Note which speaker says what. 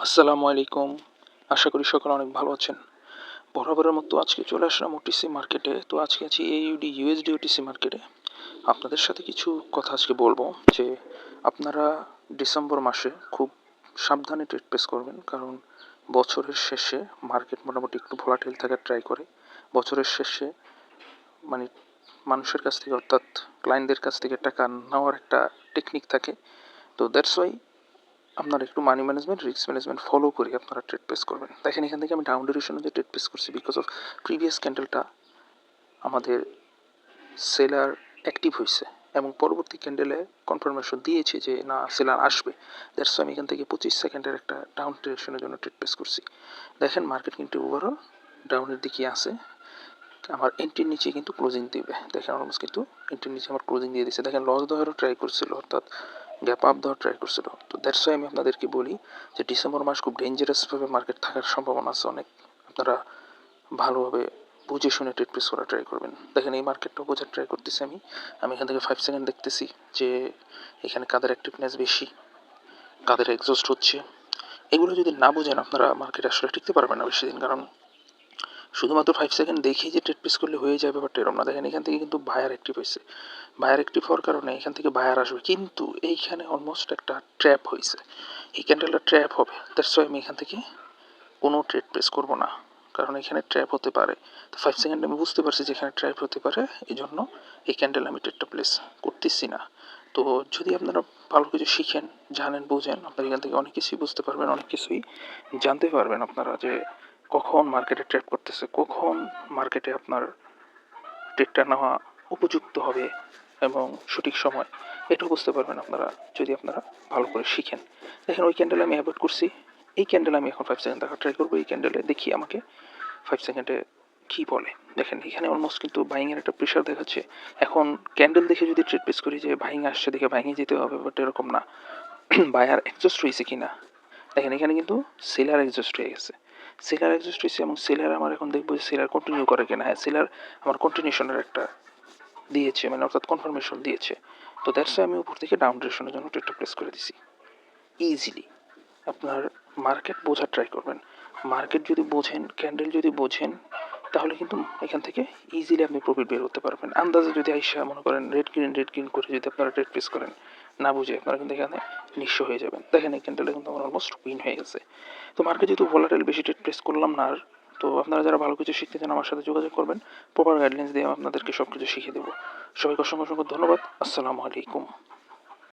Speaker 1: আসসালামু আলাইকুম। আশা করি সকলে অনেক ভালো আছেন। বরাবরের মতো আজকে চলে আসলাম ওটিসি মার্কেটে তো আজকে আছি এইউডি ইউএসডি ওটিসি মার্কেটে আপনাদের সাথে কিছু কথা আজকে বলব যে, আপনারা ডিসেম্বর মাসে খুব সাবধানে ট্রেড প্লেস করবেন। কারণ বছরের শেষে মার্কেট মোটামুটি একটু ভোলাটাইল থাকার ট্রাই করে। বছরের শেষে মানে মানুষের কাছ থেকে অর্থাৎ ক্লায়েন্টদের কাছ থেকে টাকা নেওয়ার একটা টেকনিক থাকে। তো দ্যাটস ওয়াই আপনারা একটু money management risk management follow করে, আপনারা ট্রেড প্লেস করবেন। দেখেন, এখান থেকে আমি ডাউন ডিউরেশন যে ট্রেড প্লেস করছি বিকজ অফ প্রিভিয়াস ক্যান্ডেলটা আমাদের সেলার অ্যাক্টিভ হয়েছে এবং পরবর্তী ক্যান্ডেলে কনফার্মেশন দিয়েছে যে, না সেলার আসবে। দ্যাটস আমি এখান থেকে পঁচিশ সেকেন্ডের একটা ডাউন ডিউরেশনের জন্য ট্রেড প্লেস করছি। দেখেন মার্কেট কিন্তু ওভারঅল ডাউনের দিকে আছে। আমার এন্ট্রির নিচে কিন্তু ক্লোজিং দিবে। দেখেন অলমোস্ট কিন্তু এন্ট্রির নিচে আমার ক্লোজিং দিয়ে দিচ্ছে দেখেন লস দেওয়ারও ট্রাই করছিল, অর্থাৎ গ্যাপ আপ দেওয়ার ট্রাই করছিল। তো দ্যাটস ওয়াই আমি আপনাদেরকে বলি যে ডিসেম্বর মাস খুব ডেঞ্জারাসভাবে মার্কেট থাকার সম্ভাবনা আছে। অনেক আপনারা ভালোভাবে বুঝে শুনে ট্রেড প্লেস করার ট্রাই করবেন। দেখেন এই মার্কেটটা বোঝার ট্রাই করতেছি আমি। আমি এখান থেকে ফাইভ সেকেন্ড দেখতেছি যে এখানে কাদের অ্যাক্টিভনেস বেশি, কাদের এক্সস্ট হচ্ছে। এগুলো যদি না বোঝেন আপনারা মার্কেটে আসলে টিকতে পারবেন না বেশি দিন। কারণ শুধুমাত্র ফাইভ সেকেন্ড দেখেই যে ট্রেড প্লেস করলে হয়ে যাবে বাট এরম না দেখেন, এখান থেকে কিন্তু বায়ার অ্যাক্টিভ হয়েছে। বায়ার অ্যাক্টিভ হওয়ার কারণে এখান থেকে বায়ার আসবে। কিন্তু এইখানে অলমোস্ট একটা ট্র্যাপ হয়েছে। এই ক্যান্ডেলটা ট্র্যাপ হবে। দ্যাটস ওয়াই আমি এখান থেকে কোনো ট্রেড প্লেস করব না। কারণ এখানে ট্র্যাপ হতে পারে। তো ফাইভ সেকেন্ড আমি বুঝতে পারছি যে এখানে ট্র্যাপ হতে পারে। এই জন্য এই ক্যান্ডেল আমি ট্রেডটা প্লেস করতেছি না। তো যদি আপনারা ভালো কিছু শিখেন, জানেন, বোঝেন, আপনারা এখান থেকে অনেক কিছুই বুঝতে পারবেন, অনেক কিছুই জানতে পারবেন। আপনারা যে কখন মার্কেটে ট্রেড করতেছে, কখন মার্কেটে আপনার ট্রেডটা নেওয়া উপযুক্ত হবে এবং সঠিক সময় এটাও বুঝতে পারবেন আপনারা যদি আপনারা ভালো করে শিখেন। দেখেন, ওই ক্যান্ডেল আমি অ্যাভয়েড করছি। এই ক্যান্ডেল আমি এখন ফাইভ সেকেন্ড দেখা ট্রাই করব, এই ক্যান্ডেলে দেখি আমাকে ফাইভ সেকেন্ডে কী বলে। দেখেন, এখানে অলমোস্ট কিন্তু বাইংয়ের একটা প্রেশার দেখাচ্ছে। এখন ক্যান্ডেল দেখে যদি ট্রেড প্লেস করি যে বাইং আসছে, দেখে বাইংয়ে যেতে হবে বাট এরকম না। বায়ার এক্সস্ট হয়েছে কি না দেখেন, এখানে কিন্তু সেলার এক্সস্ট হয়ে গেছে। সেলার এক্সস্ট হয়েছে এবং সেলার আমার এখন দেখব যে সেলার কন্টিনিউ করে কিনা। হ্যাঁ সেলার আমার কন্টিনিউশনের একটা দিয়েছে মানে অর্থাৎ কনফার্মেশন দিয়েছে। তো দ্যাটস আমি উপর থেকে ডাউন ডিরেকশনের জন্য ট্রেডটা প্লেস করে দিছি। ইজিলি আপনার মার্কেট বোঝার ট্রাই করবেন। মার্কেট যদি বোঝেন ক্যান্ডেল যদি বোঝেন, তাহলে কিন্তু এখান থেকে ইজিলি আপনি প্রফিট বের করতে পারবেন। আন্দাজে যদি আইসা মনে করেন রেড গ্রিন রেড গ্রিন করে যদি আপনারা ট্রেড প্লেস করেন না বুঝে আপনারা কিন্তু এখানে নিঃস্ব হয়ে যাবেন। দেখেন এই ক্যান্ডেলে কিন্তু আমার অলমোস্ট উইন হয়ে গেছে। তো মার্কেট যেহেতু ভোলাটাইল বেশি ট্রেড প্রেস করলাম না আর, তো আপনারা যারা ভালো কিছু শিখতে চান আমার সাথে যোগাযোগ করবেন। প্রপার গাইডলাইন্স দিয়ে আপনাদেরকে সব কিছু শিখিয়ে দেবো। সবাইকে অসংখ্য অসংখ্য ধন্যবাদ। আসসালামু আলাইকুম।